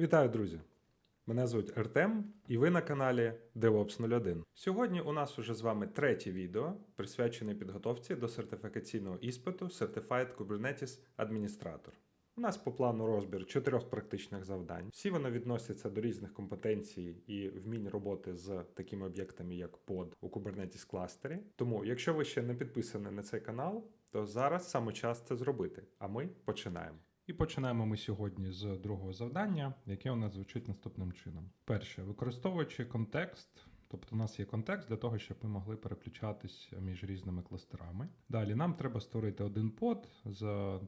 Вітаю, друзі! Мене звуть Артем, і ви на каналі DevOps 01. Сьогодні у нас уже з вами третє відео, присвячене підготовці до сертифікаційного іспиту Certified Kubernetes Administrator. У нас по плану розбір чотирьох практичних завдань. Всі вони відносяться до різних компетенцій і вмінь роботи з такими об'єктами, як под у Kubernetes кластері. Тому, якщо ви ще не підписані на цей канал, то зараз саме час це зробити. А ми починаємо. І починаємо ми сьогодні з другого завдання, яке у нас звучить наступним чином. Перше, використовуючи контекст, тобто у нас є контекст для того, щоб ми могли переключатись між різними кластерами. Далі нам треба створити один под з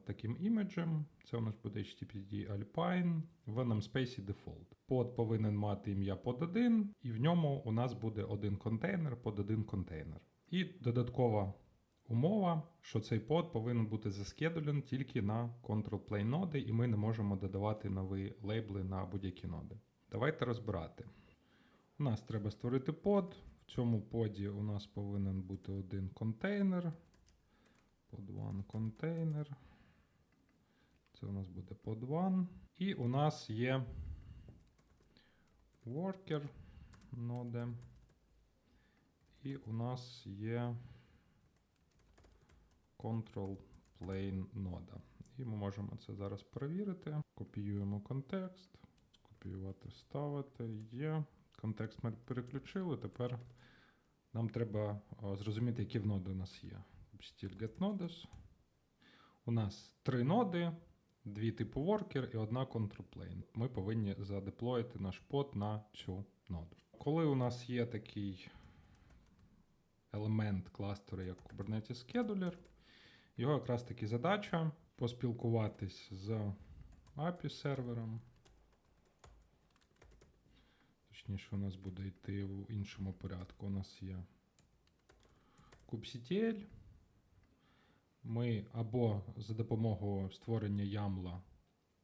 таким іміджем. Це у нас буде HTTPD Alpine в namespace default. Под повинен мати ім'я под 1, і в ньому у нас буде один контейнер под один контейнер. І додаткова умова, що цей под повинен бути заскедулен тільки на control plane ноди, і ми не можемо додавати нові лейбли на будь-які ноди. Давайте розбирати. У нас треба створити под. В цьому поді у нас повинен бути один контейнер. Pod one контейнер. Це у нас буде pod one. І у нас є worker ноди. І у нас є control plane нода. І ми можемо це зараз перевірити. Копіюємо контекст, скопіювати, вставити. Є. Контекст ми переключили. Тепер нам треба зрозуміти, які в ноди у нас є. Still get nodes. У нас три ноди, дві типу worker і одна plane. Ми повинні задеплоїти наш под на цю ноду. Коли у нас є такий елемент кластеру, як Kubernetes Scheduler, його якраз таки задача поспілкуватись з API сервером. Точніше, у нас буде йти в іншому порядку. У нас є kubectl. Ми або за допомогою створення YAML,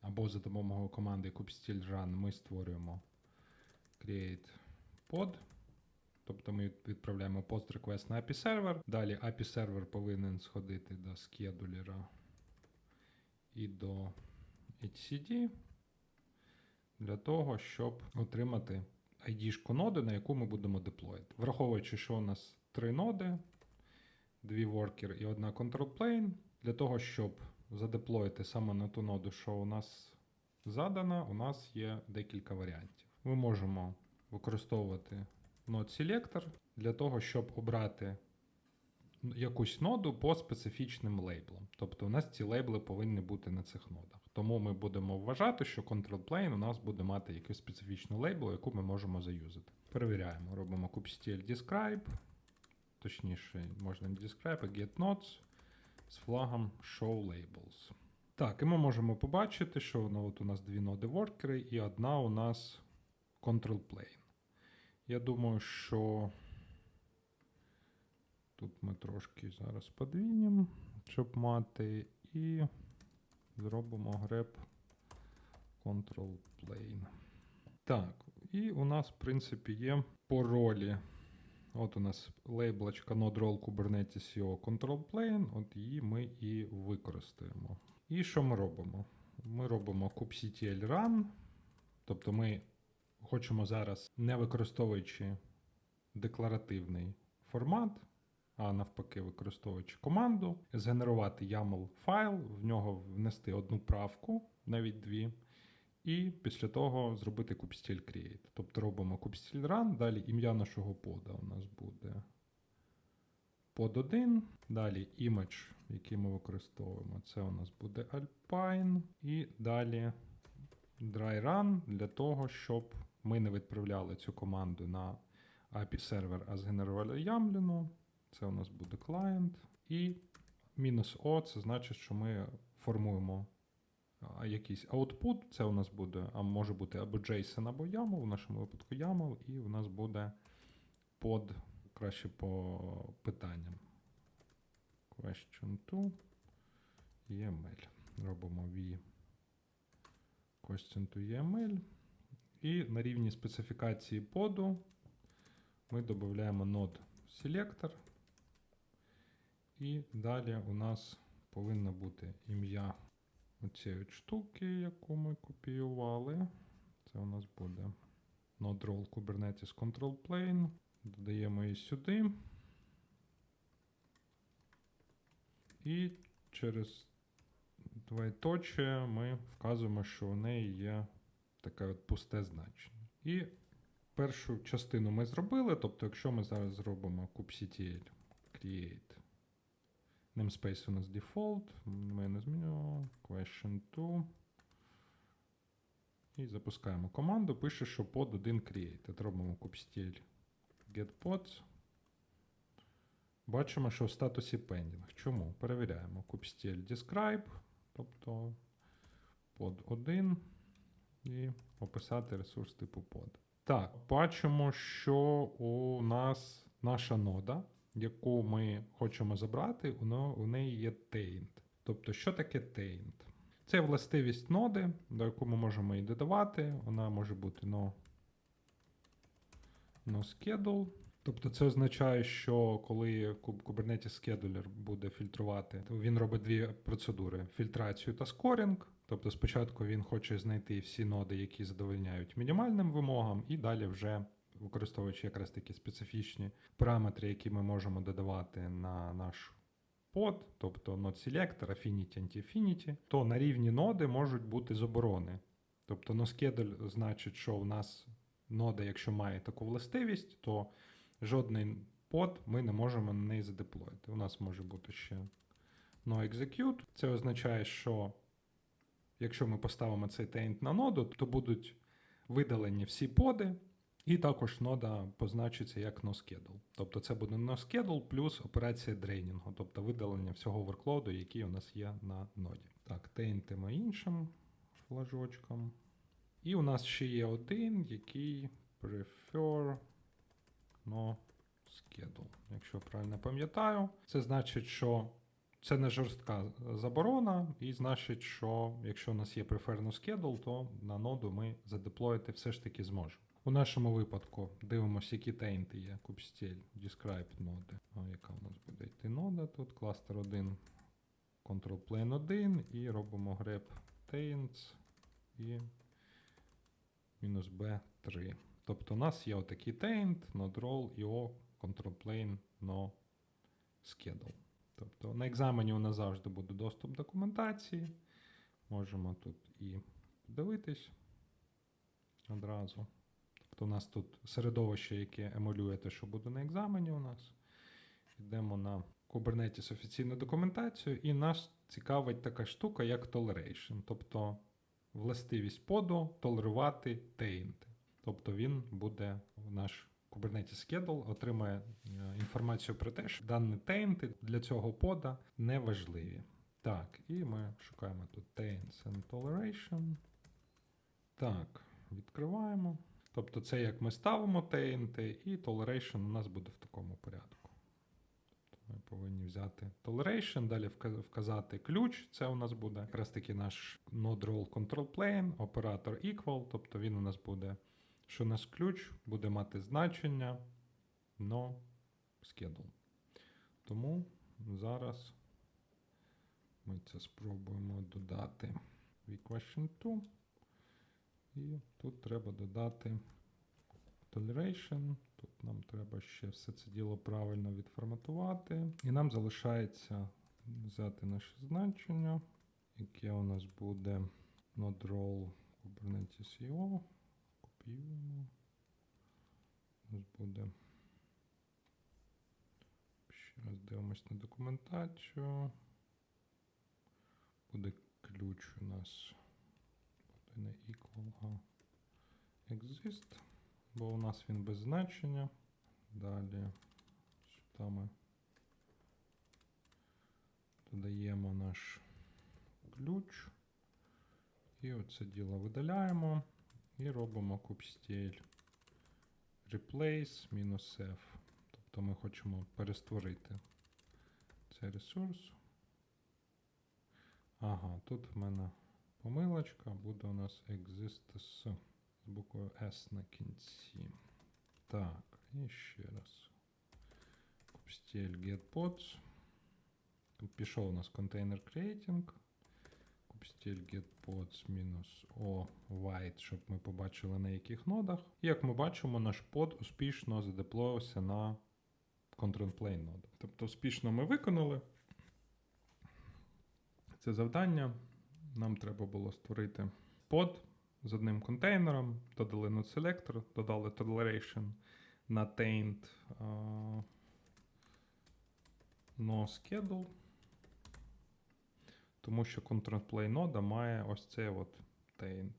або за допомогою команди kubectl run ми створюємо create pod. Тобто ми відправляємо request на API сервер. Далі API сервер повинен сходити до скедулера і до HCD для того, щоб отримати ID-шку ноди, на яку ми будемо деплоїти. Враховуючи, що у нас три ноди, дві worker і одна control plane, для того, щоб задеплоїти саме на ту ноду, що у нас задана, у нас є декілька варіантів. Ми можемо використовувати Node Selector для того, щоб обрати якусь ноду по специфічним лейблам. Тобто у нас ці лейбли повинні бути на цих нодах. Тому ми будемо вважати, що Control Plane у нас буде мати якусь специфічну лейблу, яку ми можемо заюзати. Перевіряємо, робимо kubectl describe, точніше, можна не describe, а get nodes з флагом show labels. Так, і ми можемо побачити, що ну, от у нас дві ноди воркери і одна у нас Control Plane. Я думаю, що тут ми трошки зараз подвінемо, щоб мати, і зробимо grep control plane. Так, і у нас, в принципі, є по ролі. От у нас лейблочка node-role Kubernetes IO control plane, от її ми і використаємо. І що ми робимо? Ми робимо kubectl run, тобто ми хочемо зараз, не використовуючи декларативний формат, а навпаки, використовуючи команду, згенерувати YAML файл, в нього внести одну правку, навіть дві, і після того зробити kubectl create. Тобто робимо kubectl run, далі ім'я нашого пода у нас буде под 1, далі image, який ми використовуємо, це у нас буде Alpine, і далі dry run для того, щоб ми не відправляли цю команду на API сервер, а згенерували ямліну. Це у нас буде client. І мінус O це значить, що ми формуємо якийсь output. Це у нас буде, а може бути або JSON, або YAML, в нашому випадку YAML, і у нас буде под краще по питанням. Question to EML. Робимо V EML. І на рівні специфікації поду ми додаємо node selector. І далі у нас повинно бути ім'я оцієї штуки, яку ми копіювали. Це у нас буде node role Kubernetes control plane. Додаємо її сюди. І через двоєточие ми вказуємо, що у неї є таке от пусте значення. І першу частину ми зробили. Тобто, якщо ми зараз зробимо kubectl create namespace у нас default, ми не змінюємо question 2. І запускаємо команду, пише, що pod 1 created. Робимо kubectl get pods. Бачимо, що в статусі pending. Чому? Перевіряємо kubectl describe, тобто pod 1 і описати ресурс типу pod. Так, бачимо, що у нас наша нода, яку ми хочемо забрати, у неї є taint. Тобто, що таке taint? Це властивість ноди, до яку ми можемо її додавати. Вона може бути no, no schedule. Тобто це означає, що коли Kub- Kubernetes Scheduler буде фільтрувати, він робить дві процедури: фільтрацію та скорінг. Тобто спочатку він хоче знайти всі ноди, які задовольняють мінімальним вимогам, і далі вже використовуючи якраз такі специфічні параметри, які ми можемо додавати на наш под, тобто node selector, affinity, anti-affinity, то на рівні ноди можуть бути заборони. Тобто noschedule значить, що у нас нода, якщо має таку властивість, то жодний под ми не можемо на неї задеплоїти. У нас може бути ще noExecute. Це означає, що якщо ми поставимо цей taint на ноду, то будуть видалені всі поди, і також нода позначиться як noschedule. Тобто це буде noschedule плюс операція дрейнінгу, тобто видалення всього workload, який у нас є на ноді. Так, тейнтимо іншим флажочком. І у нас ще є один, який prefer no schedule. Якщо правильно пам'ятаю, це значить, що це не жорстка заборона, і значить, що якщо у нас є prefer schedule, то на ноду ми задеплоїти все ж таки зможемо. У нашому випадку дивимося, які тейнти є. kubectl describe ноди. Яка у нас буде йти нода тут? Кластер 1, control plane 1 і робимо grep taints і мінус b3. Тобто у нас є отакий taint, node role, io, control plane, no schedule. Тобто на екзамені у нас завжди буде доступ документації. Можемо тут і подивитись одразу. Тобто у нас тут середовище, яке емулює те, що буде на екзамені у нас. Йдемо на Kubernetes офіційну документацію, і нас цікавить така штука, як toleration. Тобто властивість поду толерувати тейнти. Тобто він буде наш Kubernetes Schedule отримає е, інформацію про те, що дані тейнти для цього пода не важливі. Так, і ми шукаємо тут taints and toleration. Так, відкриваємо. Тобто це як ми ставимо тейнти, і toleration у нас буде в такому порядку. Тобто Ми повинні взяти toleration, далі вказати ключ. Це у нас буде якраз таки наш node role control plane, оператор equal, тобто він у нас буде, що наш ключ буде мати значення no schedule. Тому зараз ми це спробуємо додати в equation 2. І тут треба додати toleration. Тут нам треба ще все це діло правильно відформатувати. І нам залишається взяти наше значення, яке у нас буде node role Kubernetes IO. Копіюємо. У нас буде. Ще раз дивимось на документацію. Буде ключ у нас буде не equal, а exist, бо у нас він без значення. Далі сюди ми додаємо наш ключ. І оце діло видаляємо і робимо kubectl replace F. Тобто ми хочемо перестворити цей ресурс. Ага, тут в мене помилочка, буде у нас exist з буквою S на кінці. Так, і ще раз. kubectl get pods. Тут пішов у нас контейнер creating. Kubectl getPods мінус o white, щоб ми побачили на яких нодах. І як ми бачимо, наш под успішно задеплоївся на control plane ноду. Тобто успішно ми виконали це завдання. Нам треба було створити под з одним контейнером, додали node selector, додали toleration на taint uh, no schedule. Тому що plane нода має ось це от taint.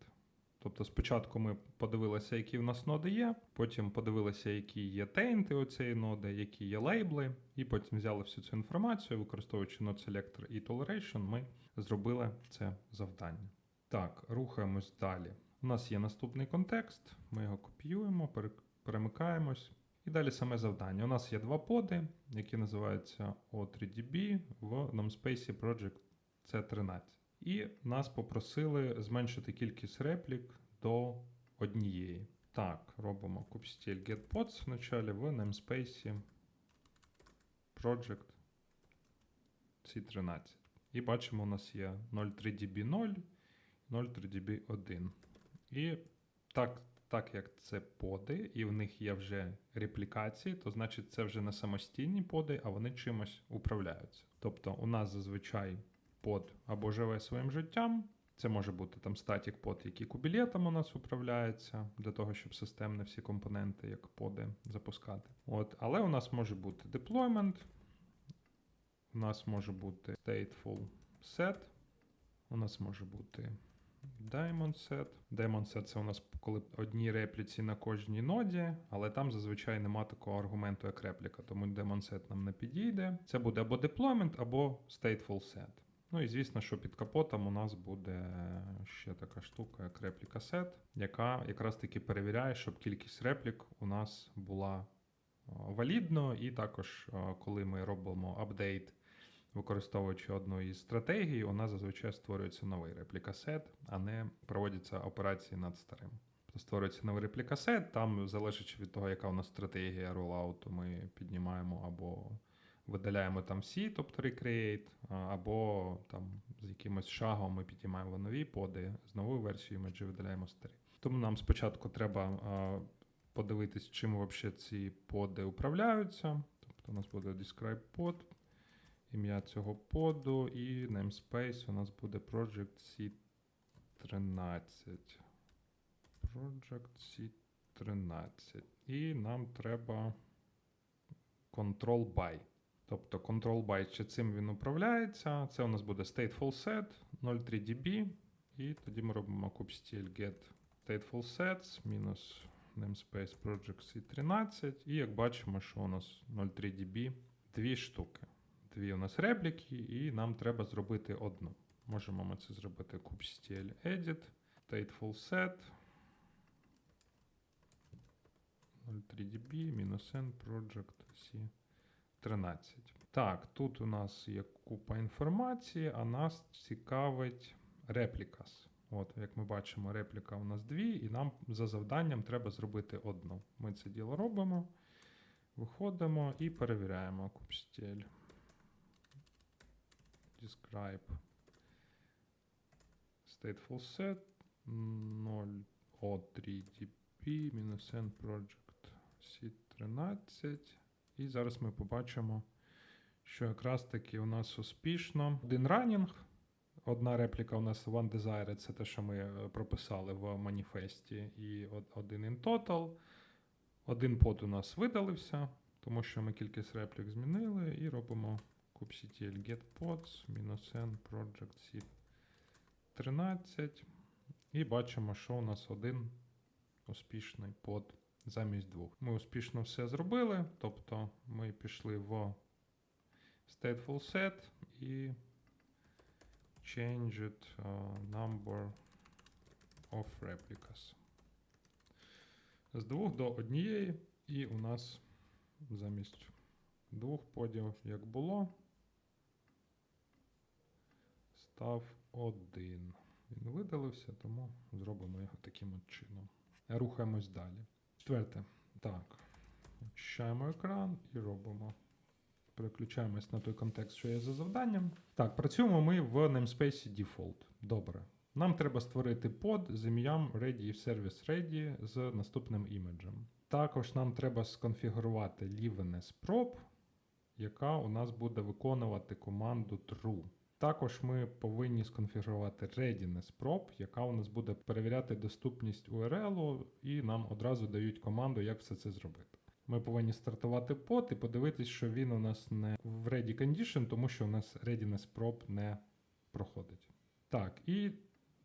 Тобто спочатку ми подивилися, які в нас ноди є, потім подивилися, які є тейнти у цієї ноди, які є лейбли, і потім взяли всю цю інформацію, використовуючи node selector і toleration, ми зробили це завдання. Так, рухаємось далі. У нас є наступний контекст, ми його копіюємо, перемикаємось. І далі саме завдання. У нас є два поди, які називаються O3DB в namespace Project C13. І нас попросили зменшити кількість реплік до однієї. Так, робимо kubectl getPods в началі в namespace Project C13. І бачимо, у нас є 03db0, 03db1. І так, так як це поди, і в них є вже реплікації, то значить це вже не самостійні поди, а вони чимось управляються. Тобто у нас зазвичай под або живе своїм життям. Це може бути там статік под, який кубілетом у нас управляється, для того, щоб системно всі компоненти, як поди, запускати. От, але у нас може бути deployment, у нас може бути stateful set, у нас може бути daemon set. Daemon set це у нас коли одні репліці на кожній ноді, але там зазвичай нема такого аргументу, як репліка, тому daemon set нам не підійде. Це буде або deployment, або stateful set. Ну і звісно, що під капотом у нас буде ще така штука, як репліка set, яка якраз таки перевіряє, щоб кількість реплік у нас була о, валідно, і також, коли ми робимо апдейт, використовуючи одну із стратегій, у нас зазвичай створюється новий репліка set, а не проводяться операції над старим. Тобто створюється новий репліка set, там, залежачи від того, яка у нас стратегія ролауту, ми піднімаємо або видаляємо там всі, тобто recreate, або там з якимось шагом ми підіймаємо нові поди, з новою версією ми видаляємо старі. Тому нам спочатку треба подивитись, чим взагалі ці поди управляються. Тобто у нас буде describe pod, ім'я цього поду і namespace у нас буде project C13. Project C13. І нам треба control by. Тобто control by, чи цим він управляється. Це у нас буде stateful set 03db. І тоді ми робимо kubectl get stateful sets мінус namespace project c13. І як бачимо, що у нас 03db дві штуки. Дві у нас репліки, і нам треба зробити одну. Можемо ми це зробити kubectl edit, stateful set 03db мінус n project c 13. Так, тут у нас є купа інформації, а нас цікавить реплікас. От, як ми бачимо, репліка у нас дві, і нам за завданням треба зробити одну. Ми це діло робимо, виходимо і перевіряємо kubectl. Describe stateful set 0o3dp мінус n project c13. І зараз ми побачимо, що якраз таки у нас успішно один ранінг. Одна репліка у нас One Desire, це те, що ми е, прописали в маніфесті, і один in total. Один под у нас видалився, тому що ми кількість реплік змінили, і робимо kubectl get pods мінус n project c 13. І бачимо, що у нас один успішний под замість двох. Ми успішно все зробили, тобто ми пішли в stateful set і changed uh, number of replicas. З двох до однієї, і у нас замість двох подів, як було, став один. Він видалився, тому зробимо його таким от чином. Рухаємось далі. Четверте. Так. Очищаємо екран і робимо переключаємось на той контекст, що є за завданням. Так, працюємо ми в namespace default. Добре. Нам треба створити под з ім'ям ready service ready з наступним іміджем. Також нам треба сконфігурувати liveness prop, яка у нас буде виконувати команду true. Також ми повинні сконфігурувати readiness prop, яка у нас буде перевіряти доступність URL, і нам одразу дають команду, як все це зробити. Ми повинні стартувати под і подивитись, що він у нас не в ready condition, тому що у нас readiness prop не проходить. Так, і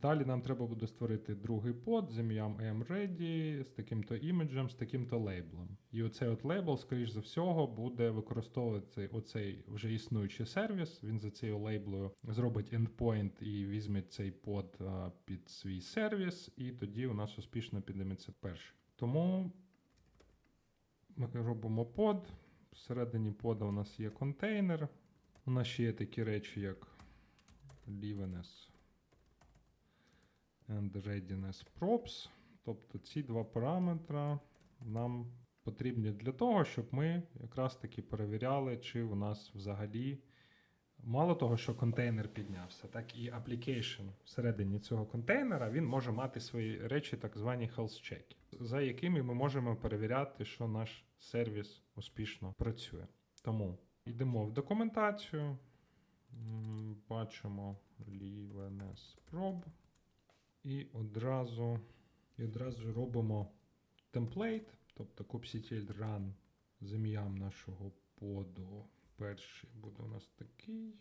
далі нам треба буде створити другий под з ім'ям amready, з таким-то іміджем, з таким-то лейблом. І оцей от лейбл, скоріш за всього, буде використовувати оцей вже існуючий сервіс. Він за цією лейблою зробить endpoint і візьме цей под під свій сервіс, і тоді у нас успішно підніметься перший. Тому ми робимо под. Всередині пода у нас є контейнер. У нас ще є такі речі, як liveness and readiness props. Тобто ці два параметри нам потрібні для того, щоб ми якраз таки перевіряли, чи у нас взагалі мало того, що контейнер піднявся, так і application всередині цього контейнера він може мати свої речі, так звані health check, за якими ми можемо перевіряти, що наш сервіс успішно працює. Тому йдемо в документацію, бачимо liveness probe. І одразу, і одразу робимо темплейт, тобто kubectl run з ім'ям нашого поду. Перший буде у нас такий.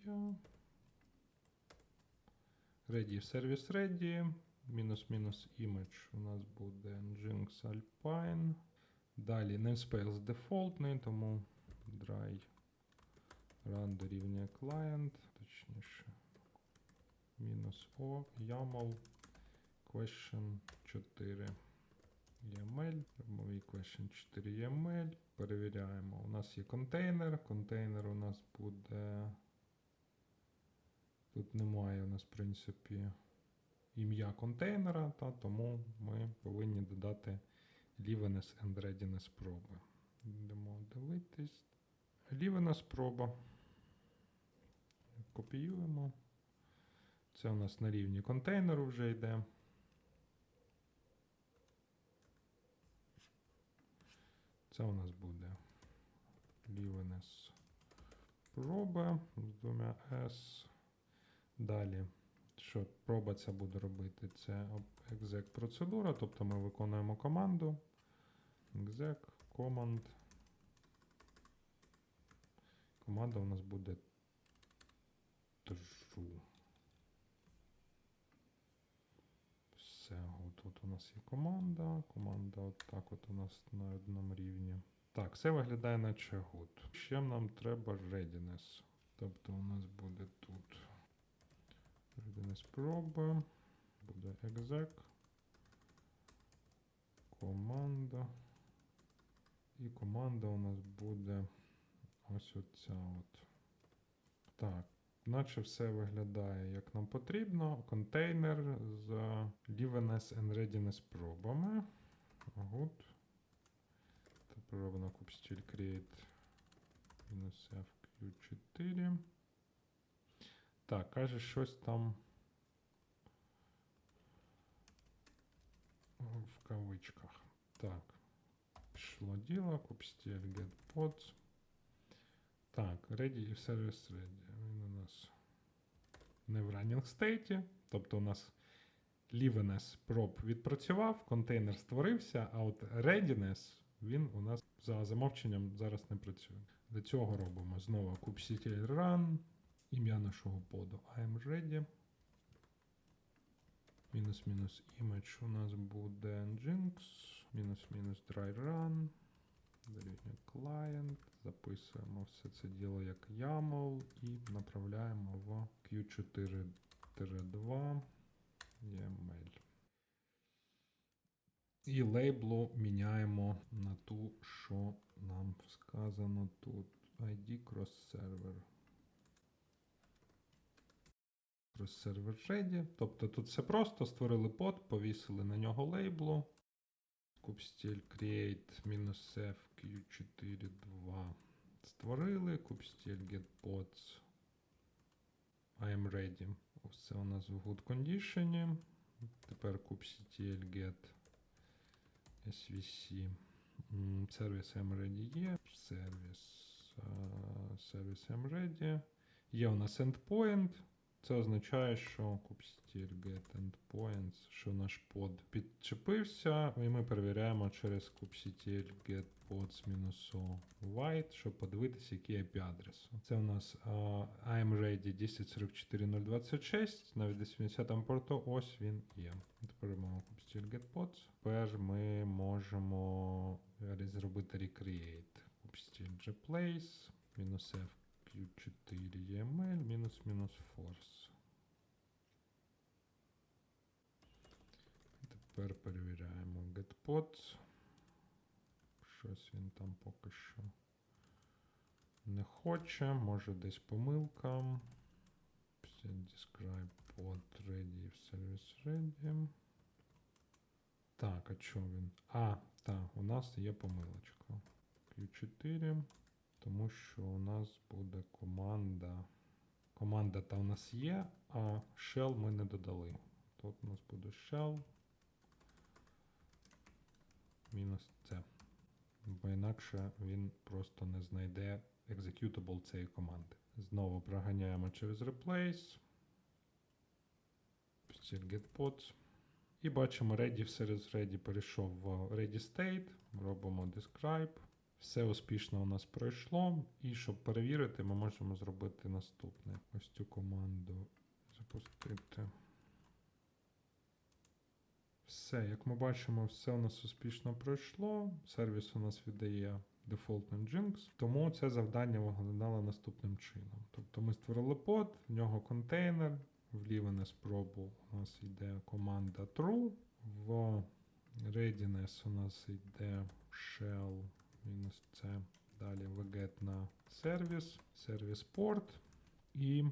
Ready service ready. Мінус-мінус image у нас буде Nginx Alpine. Далі namespace дефолтний, тому dry run дорівнює client, точніше. Мінус O, YAML question 4 YAML, робимо question 4 YAML, перевіряємо. У нас є контейнер, контейнер у нас буде. Тут немає у нас, в принципі, ім'я контейнера, та, тому ми повинні додати liveness and readiness проби. Йдемо дивитись. Liveness проба. Копіюємо. Це у нас на рівні контейнеру вже йде. Це у нас буде liveness проба з двома S. Далі, що проба ця буде робити, це exec процедура, тобто ми виконуємо команду. exec command. Команда у нас буде true. Все, от, от у нас є команда. Команда от так от у нас на одному рівні. Так, все виглядає наче good. Ще нам треба readiness. Тобто у нас буде тут readiness проба, буде exec, команда. І команда у нас буде ось оця от. Так, наче все виглядає як нам потрібно. Контейнер з liveness and readiness пробами. Good. Тепер робимо kubectl create мінус fq4. Так, каже, щось там в кавичках. Так. Пішло діло, kubectl get pods. Так, ready і service ready. Не в running state, тобто у нас liveness prop відпрацював, контейнер створився, а от readiness він у нас за замовченням зараз не працює. До цього робимо знову kubectl run, ім'я нашого поду I'm ready. Мінус-мінус image у нас буде Nginx, мінус-мінус dry run, дорівнює client, записуємо все це діло як YAML і направляємо в Q4-2 YAML. І лейблу міняємо на ту, що нам сказано тут. ID cross-server. Cross-server ready. Тобто тут все просто, створили под, повісили на нього лейблу. kubectl create -f q4 2 створили. kubectl get pods. I am ready. Ось це у нас в good condition. Тепер kubectl get svc. М, Сервіс I'm ready є. Сервіс, а, сервіс I'm ready. Є у нас endpoint. Це означає, що kubectl get endpoints, що наш под підчепився, і ми перевіряємо через kubectl get pods -o white, щоб подивитися, який IP-адрес. Це у нас а, I'm ready 1044026 на 80 порту. Ось він є. Тепер маємо kubectl get pods. Тепер ми можемо зробити recreate. kubectl replace мінус f q4 мінус мінус force. Тепер перевіряємо getpods. Щось він там поки що не хоче, може десь помилка. Describe pod ready в service ready. Так, а що він? А, так, у нас є помилочка. Q4. Тому що у нас буде команда. Команда та у нас є, а shell ми не додали. Тут у нас буде shell. Мінус це. Бо інакше він просто не знайде executable цієї команди. Знову проганяємо через replace. Still get pods. І бачимо ready серед ready перейшов в ready state. Робимо describe. Все успішно у нас пройшло. І щоб перевірити, ми можемо зробити наступне. Ось цю команду запустити. Все, як ми бачимо, все у нас успішно пройшло. Сервіс у нас віддає дефолтним Jinx, тому це завдання виглядало наступним чином. Тобто ми створили под, в нього контейнер, вліве на спробу у нас йде команда true, в readiness у нас йде shell мінус це. Далі wget на сервіс, сервіс порт. І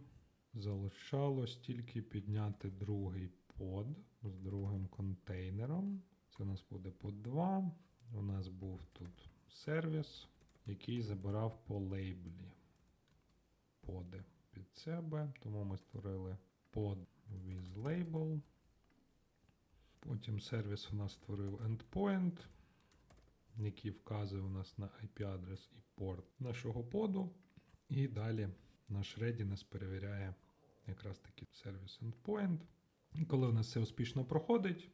залишалось тільки підняти другий под з другим контейнером. Це у нас буде под 2. У нас був тут сервіс, який забирав по лейблі поди під себе. Тому ми створили pod with label. Потім сервіс у нас створив endpoint, який вказує у нас на IP-адрес і порт нашого поду. І далі наш readiness перевіряє якраз таки сервіс endpoint. І коли у нас все успішно проходить,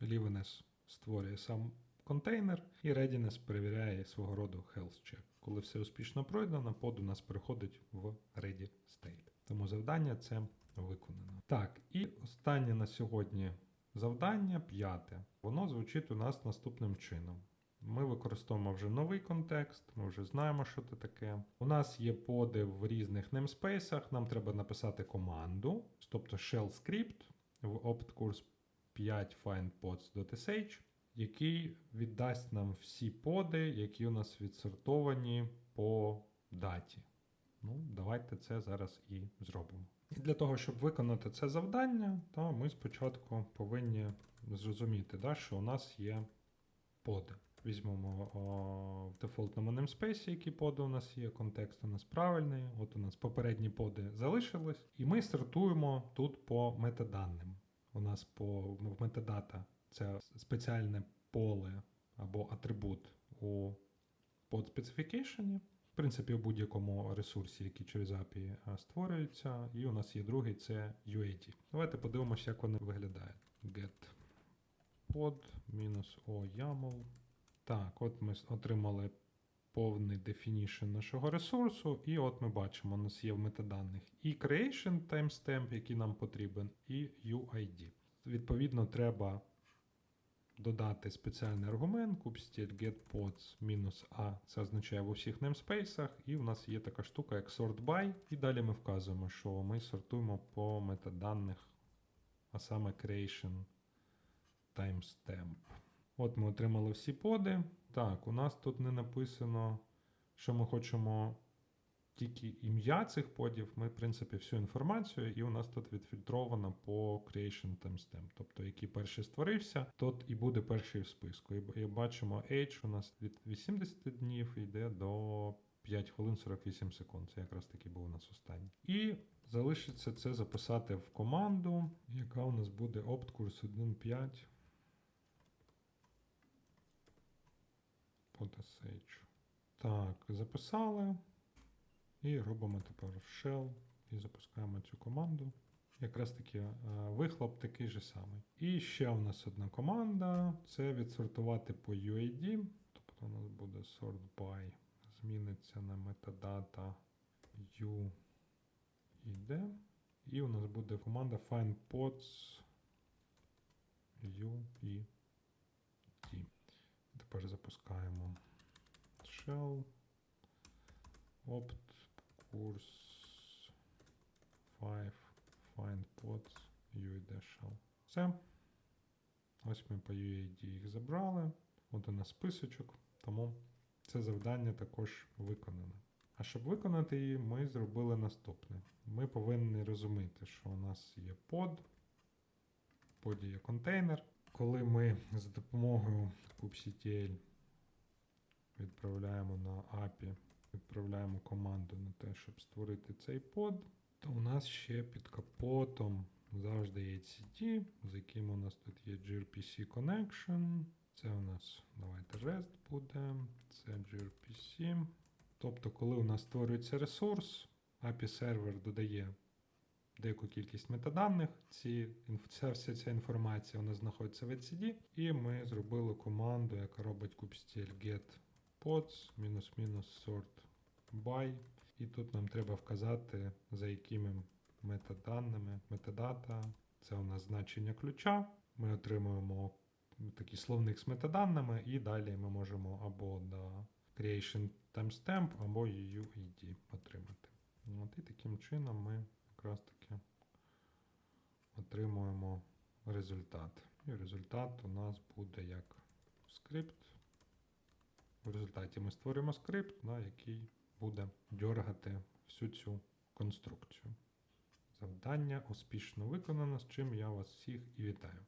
Liveness створює сам контейнер, і Readiness перевіряє свого роду health check. Коли все успішно пройдено, под у нас переходить в ready state. Тому завдання це виконано. Так, і останнє на сьогодні завдання, п'яте. Воно звучить у нас наступним чином. Ми використовуємо вже новий контекст, ми вже знаємо, що це таке. У нас є поди в різних namespace, нам треба написати команду, тобто shell script в optcourse 5 findpods.sh, який віддасть нам всі поди, які у нас відсортовані по даті. Ну, давайте це зараз і зробимо. І для того, щоб виконати це завдання, то ми спочатку повинні зрозуміти, да, що у нас є поди. Візьмемо о, в дефолтному namespace, які поди у нас є, контекст у нас правильний. От у нас попередні поди залишились, і ми сортуємо тут по метаданим. У нас по метадата це спеціальне поле або атрибут у specification. В принципі, у будь-якому ресурсі, який через API створюється. І у нас є другий це UAT. Давайте подивимося, як вони виглядають. Get pod мінус o YAML. Так, от ми отримали повний definition нашого ресурсу, і от ми бачимо, у нас є в метаданих і creation timestamp, який нам потрібен, і UID. Відповідно, треба додати спеціальний аргумент kubectl getPods мінус A. Це означає в усіх namespace, і в нас є така штука, як sort by. І далі ми вказуємо, що ми сортуємо по метаданих, а саме creation timestamp. От ми отримали всі поди. Так, у нас тут не написано, що ми хочемо тільки ім'я цих подів. Ми, в принципі, всю інформацію, і у нас тут відфільтровано по creation timestamp. Тобто, який перший створився, тот і буде перший в списку. І, бачимо age у нас від 80 днів йде до 5 хвилин 48 секунд. Це якраз таки був у нас останній. І залишиться це записати в команду, яка у нас буде optkurs 1.5 под SH. Так, записали. І робимо тепер shell і запускаємо цю команду. Якраз таки е, вихлоп такий же самий. І ще у нас одна команда це відсортувати по UID. Тобто у нас буде sort by. Зміниться на metadata UID. І у нас буде команда find pods UID. Тепер запускаємо shell opt курс 5 find pods UID shell. Все. Ось ми по UID їх забрали. От у нас списочок, тому це завдання також виконане. А щоб виконати її, ми зробили наступне. Ми повинні розуміти, що у нас є под, в поді є контейнер. Коли ми за допомогою kubectl відправляємо на API, відправляємо команду на те, щоб створити цей под, то у нас ще під капотом завжди є CD, з яким у нас тут є gRPC connection. Це у нас, давайте REST буде, це gRPC. Тобто, коли у нас створюється ресурс, API сервер додає деяку кількість метаданих. Ці, ця, вся ця інформація нас знаходиться в etcd, і ми зробили команду, яка робить kubectl get pods мінус-мінус sort by. І тут нам треба вказати, за якими метаданими, метадата. Це у нас значення ключа. Ми отримуємо такий словник з метаданими, і далі ми можемо або до creation timestamp, або UID отримати. От і таким чином ми якраз отримуємо результат. І результат у нас буде як скрипт. В результаті ми створюємо скрипт, на який буде дьоргати всю цю конструкцію. Завдання успішно виконано, з чим я вас всіх і вітаю.